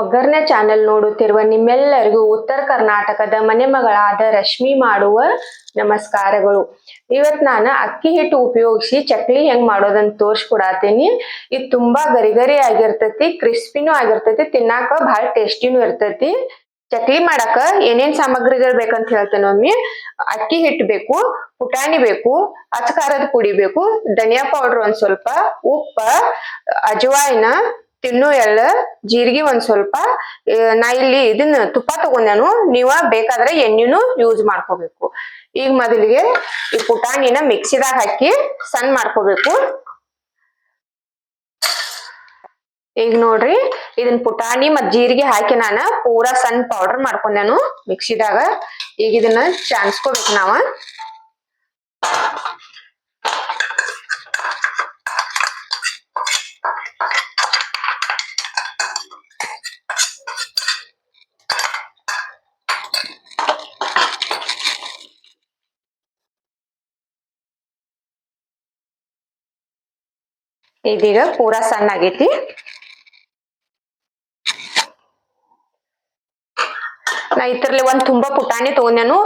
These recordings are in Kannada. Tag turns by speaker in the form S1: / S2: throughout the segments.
S1: ಒಗ್ಗರಣೆ ಚಾನೆಲ್ ನೋಡುತ್ತಿರುವ ನಿಮ್ಮೆಲ್ಲರಿಗೂ ಉತ್ತರ ಕರ್ನಾಟಕದ ಮನೆ ಮಗಳಾದ ರಶ್ಮಿ ಮಾಡುವ ನಮಸ್ಕಾರಗಳು. ಇವತ್ ನಾನು ಅಕ್ಕಿ ಹಿಟ್ಟು ಉಪಯೋಗಿಸಿ ಚಕ್ಲಿ ಹೆಂಗ್ ಮಾಡೋದಂತ ತೋರ್ಸ್ಕೊಡಾತೀನಿ. ಇದು ತುಂಬಾ ಗರಿ ಗರಿ ಆಗಿರ್ತೈತಿ, ಕ್ರಿಸ್ಪಿನೂ ಆಗಿರ್ತೈತಿ, ತಿನ್ನಾಕ ಬಹಳ ಟೇಸ್ಟಿನೂ ಇರ್ತೈತಿ. ಚಕ್ಲಿ ಮಾಡಾಕ ಏನೇನ್ ಸಾಮಗ್ರಿಗಳು ಬೇಕಂತ ಹೇಳ್ತೇನೆ ಒಮ್ಮೆ. ಅಕ್ಕಿ ಹಿಟ್ಟು ಬೇಕು, ಪುಟಾಣಿ ಬೇಕು ಅಚ್ಚ ಖಾರದ ಪುಡಿ ಬೇಕು, ಧನಿಯಾ ಪೌಡರ್ ಒಂದ್ ಸ್ವಲ್ಪ, ಉಪ್ಪ, ಅಜವಾಯಿನ ತಿನ್ನು ಎಳ್ಳ, ಜೀರಿಗೆ ಒಂದ್ ಸ್ವಲ್ಪ. ನಾ ಇಲ್ಲಿ ಇದನ್ನ ತುಪ್ಪ ತಗೊಂಡೇನು ನೀವ ಬೇಕಾದ್ರೆ ಎಣ್ಣೆನು ಯೂಸ್ ಮಾಡ್ಕೋಬೇಕು. ಈಗ ಮೊದಲಿಗೆ ಈ ಪುಟಾಣಿನ ಮಿಕ್ಸಿದಾಗ ಹಾಕಿ ಸಣ್ಣ ಮಾಡ್ಕೋಬೇಕು. ಈಗ ನೋಡ್ರಿ, ಇದನ್ ಪುಟಾಣಿ ಮತ್ ಜೀರಿಗೆ ಹಾಕಿ ನಾನು ಪೂರಾ ಸಣ್ಣ ಪೌಡರ್ ಮಾಡ್ಕೊಂಡೇನು ಮಿಕ್ಸಿದಾಗ. ಈಗ ಇದನ್ನ ಚಾನ್ಸ್ಕೋಬೇಕು ನಾವ. ಇದೀಗ ಪೂರಾ ಸಣ್ಣ ಆಗೈತಿ ನಾ ಇದ್ರಲ್ಲಿ ಒಂದ್ ತುಂಬಾ ಪುಟಾಣಿ ತಗೊಂಡೇನು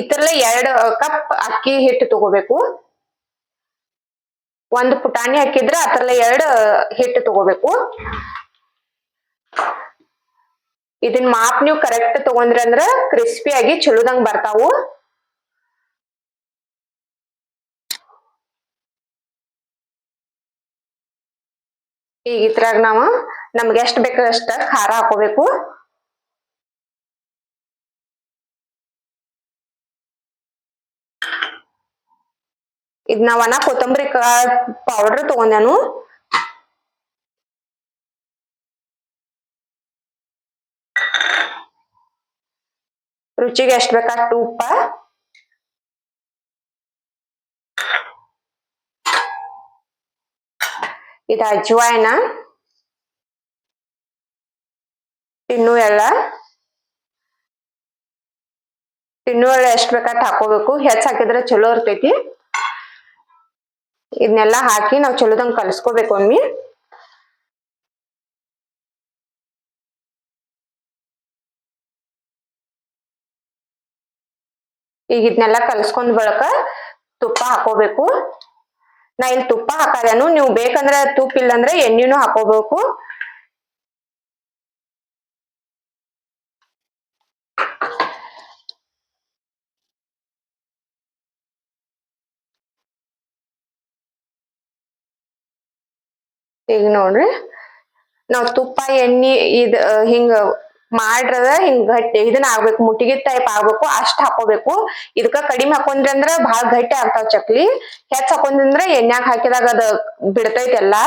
S1: ಎರಡು ಎರಡ್ ಕಪ್ ಅಕ್ಕಿ ಹಿಟ್ಟು ತಗೋಬೇಕು. ಒಂದ್ ಪುಟಾಣಿ ಹಾಕಿದ್ರೆ ಅದ್ರಲ್ಲೇ ಎರಡ್ ಹಿಟ್ಟು ತಗೋಬೇಕು. ಇದನ್ ಮಾಪ್ ನೀವು ಕರೆಕ್ಟ್ ತಗೊಂಡ್ರಿ ಅಂದ್ರ ಕ್ರಿಸ್ಪಿ ಆಗಿ ಚಲೋದಂಗ್ ಬರ್ತಾವು. ಈಗ ಇದ್ರಾಗ ನಾವು ನಮ್ಗೆ ಎಷ್ಟ್ ಬೇಕು ಅಷ್ಟ ಖಾರ ಹಾಕೋಬೇಕು. ಇದ್ ಒಣ ಕೊತ್ತಂಬರಿ ಪೌಡರ್ ತಗೊಂಡೆನು ರುಚಿಗೆ ಎಷ್ಟ್ ಬೇಕಾಷ್ಟು ಉಪ್ಪ. ಇದು ಅಜ್ವಾಯ್ನ ತಿನ್ನು ಎಳ್ಳ ತಿನ್ನು ಎಳ್ಳ ಎಷ್ಟು ಬೇಕಾಟ್ ಹಾಕೋಬೇಕು. ಹೆಚ್ಚ ಹಾಕಿದ್ರೆ ಚಲೋ ಇರ್ತೈತಿ. ಇದನ್ನೆಲ್ಲ ಹಾಕಿ ನಾವು ಚಲೋದಂಗ್ ಕಲ್ಸ್ಕೋಬೇಕು ಒಮ್ಮೆ. ಈಗ ಇದನ್ನೆಲ್ಲ ಕಲ್ಸ್ಕೊಂಡ್ ಬಳಕ ತುಪ್ಪ ಹಾಕೋಬೇಕು. ನಾ ಇಲ್ಲಿ ತುಪ್ಪ ಹಾಕಾರೇನು ನೀವು ಬೇಕಂದ್ರೆ ತುಪ್ಪ ಇಲ್ಲಂದ್ರೆ ಎಣ್ಣೆನೂ ಹಾಕೋಬೇಕು. ಈಗ ನೋಡ್ರಿ, ನಾವ್ ತುಪ್ಪ, ಎಣ್ಣಿ, ಇದ್, ಹಿಂಗ ಮಾಡ್ರದ ಹಿಂಗ್ ಗಟ್ಟಿ ಇದನ್ನ ಆಗ್ಬೇಕು, ಮುಟ್ಟಿಗೆ ಟೈಪ್ ಆಗ್ಬೇಕು, ಅಷ್ಟ್ ಹಾಕೋಬೇಕು. ಇದಕ್ಕ ಕಡಿಮೆ ಹಾಕೊಂಡ್ರಿ ಅಂದ್ರ ಬಾಳ ಗಟ್ಟಿ ಆಗ್ತಾವ್ ಚಕ್ಲಿ. ಹೆಚ್ಚ ಹಾಕೊಂಡ್ರಿ ಎಣ್ಯಾಗ ಹಾಕಿದಾಗ ಅದ ಬಿಡ್ತೈತಿ ಎಲ್ಲಾ.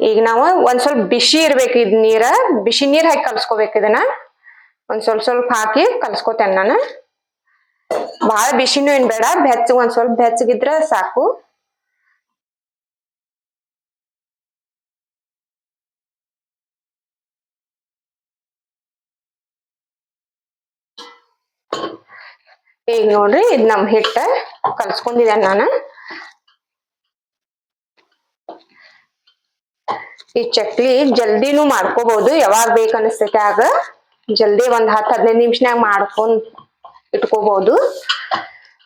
S1: ಈಗ ನಾವು ಒಂದ್ ಸ್ವಲ್ಪ ಬಿಸಿ ಇರ್ಬೇಕು ಇದ್ ನೀರ. ಬಿಸಿ ನೀರ್ ಹಾಕಿ ಕಲ್ಸ್ಕೋಬೇಕು ಇದನ್ನ. ಒಂದ್ ಸ್ವಲ್ಪ ಸ್ವಲ್ಪ ಹಾಕಿ ಕಲ್ಸ್ಕೊತೇನೆ ನಾನು. ಬಹಳ ಬಿಸಿನೂ ಏನ್ ಬೇಡ, ಬೆಚ್ಚಗ್ ಒಂದ್ ಸ್ವಲ್ಪ ಬೆಚ್ಚಗಿದ್ರ ಸಾಕು. ಈಗ ನೋಡ್ರಿ ಇದ್ ನಮ್ ಹಿಟ್ಟ ಕಲ್ಸ್ಕೊಂಡಿದ್ದೇನೆ ನಾನು. ಈ ಚಕ್ಲಿ ಜಲ್ದಿನೂ ಮಾಡ್ಕೋಬಹುದು, ಯಾವಾಗ ಬೇಕು ಆಗ ಜಲ್ದಿ ಒಂದ್ ಹತ್ತು ಹದಿನೈದು ನಿಮಿಷನಾಗ ಮಾಡ್ಕೊಂಡ್ ಇಟ್ಕೋಬಹುದು.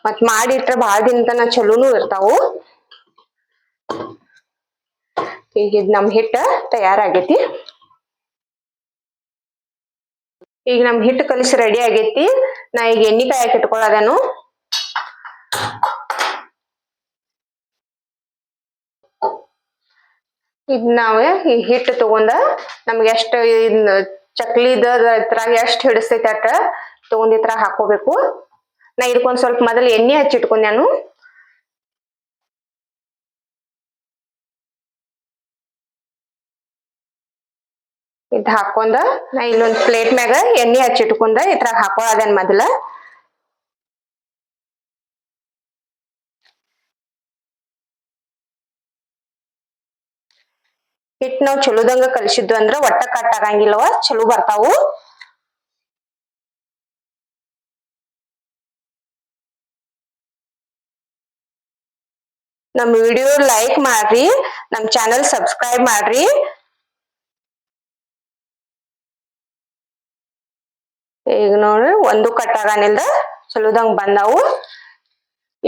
S1: ಮತ್ ಮಾಡಿಟ್ರೆ ಬಹಳ ದಿನ ತನ ಚಲೋನು ಇರ್ತಾವು. ಈಗ ಇದ್ ನಮ್ ಹಿಟ್ಟ ತಯಾರಾಗೈತಿ. ಈಗ ನಮ್ ಹಿಟ್ಟು ಕಲಿಸಿ ರೆಡಿ ಆಗೈತಿ. ನಾ ಈಗ ಎಣ್ಣಿ ಕಾಯಕ್ ಇಟ್ಕೊಳ್ಳೋದೇನು ಇದ್ ನಾವ್ ಈ ಹಿಟ್ಟು ತಗೊಂಡ ನಮ್ಗೆ ಎಷ್ಟು ಚಕ್ಲಿದ ಇದ್ರಾಗ ಎಷ್ಟ್ ಹಿಡಿಸ್ತೈತಿ ಅಟ್ಟ ತಗೊಂಡ್ ಹಾಕೋಬೇಕು. ನಾ ಇದಕ್ಕೊಂದ್ ಸ್ವಲ್ಪ ಮೊದಲು ಎಣ್ಣೆ ಹಚ್ಚಿಟ್ಕೊಂಡ್ಯಾನು ಇದ್ ಹಾಕೊಂಡ ನಾ ಇಲ್ಲೊಂದ್ ಪ್ಲೇಟ್ ಮ್ಯಾಗ ಎಣ್ಣೆ ಹಚ್ಚಿಟ್ಕೊಂಡ ಇದ್ರಾಗ ಹಾಕೊಳ್ಳೋದೇನ್ ಮೊದಲ. ಹಿಟ್ ನಾವ್ ಚಲೋದಂಗ ಕಲಿಸಿದ್ವು ಅಂದ್ರ ಒಟ್ಟ ಕಟ್ ಆಗಂಗಿಲ್ಲವ, ಚಲೋ ಬರ್ತಾವು. ನಮ್ ವಿಡಿಯೋ ಲೈಕ್ ಮಾಡ್ರಿ, ನಮ್ ಚಾನಲ್ ಸಬ್ಸ್ಕ್ರೈಬ್ ಮಾಡ್ರಿ. ಈಗ ನೋಡ್ರಿ ಒಂದು ಕಟ್ಟಾಗನಿಲ್ದ ಚಲೋದಂಗ್ ಬಂದಾವು.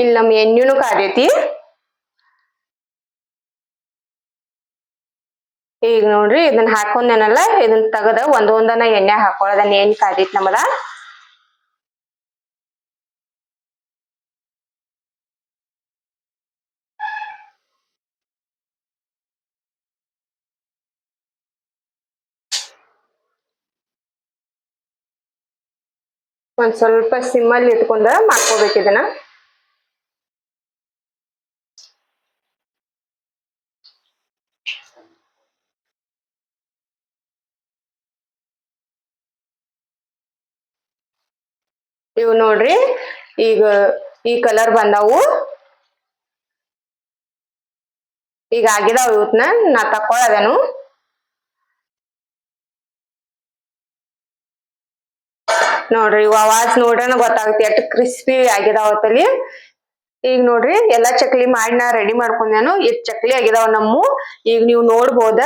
S1: ಇಲ್ಲಿ ನಮ್ಮ ಎಣ್ಣೆನು ಕಾದೈತಿ. ಈಗ ನೋಡ್ರಿ, ಇದನ್ನ ಹಾಕೊಂಡೇನಲ್ಲ, ಇದನ್ನ ತೆಗದ ಒಂದೊಂದನ ಎಣ್ಣೆ ಹಾಕೊಳ್ಳೋದನ್ನ ಏನ್ ಕಾದೈತಿ ನಮ್ಮದ? ಒಂದ್ ಸ್ವಲ್ಪ ಸಿಮ್ಮಲ್ಲಿ ಇಟ್ಕೊಂಡ ಮಾಡ್ಕೋಬೇಕು ಇದನ್ನ. ಇವು ನೋಡ್ರಿ, ಈಗ ಈ ಕಲರ್ ಬಂದಾವು. ಈಗ ಆಗಿದಾವ ಇವತ್ನ, ನಾ ತಕೊಳದನು ನೋಡ್ರಿ ಅವಾಜ್ ನೋಡ್ರನ ಗೊತ್ತಾಗುತ್ತೆ. ಎಷ್ಟು ಕ್ರಿಸ್ಪಿ ಆಗಿದಾವತ್ತಲ್ಲಿ ಈಗ ನೋಡ್ರಿ, ಎಲ್ಲಾ ಚಕ್ಲಿ ಮಾಡಿ ನಾ ರೆಡಿ ಮಾಡ್ಕೊಂಡೇನು ಎಷ್ಟ್ ಚಕ್ಲಿ ಆಗಿದಾವ ನಮ್ಮ. ಈಗ ನೀವು ನೋಡ್ಬೋದ,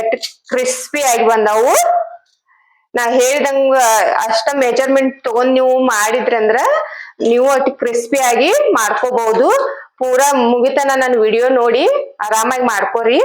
S1: ಎಷ್ಟ್ ಕ್ರಿಸ್ಪಿ ಆಗಿ ಬಂದಾವು. ನಾ ಹೇಳ್ದಂಗ ಅಷ್ಟ ಮೆಜರ್ಮೆಂಟ್ ತಗೊಂಡ್ ನೀವು ಮಾಡಿದ್ರಂದ್ರ ನೀವು ಅಟ್ ಕ್ರಿಸ್ಪಿ ಆಗಿ ಮಾಡ್ಕೋಬಹುದು ಪೂರಾ ಮುಗಿತನ ನನ್ನ ವಿಡಿಯೋ ನೋಡಿ. ಆರಾಮಾಗಿ ಮಾಡ್ಕೋರಿ.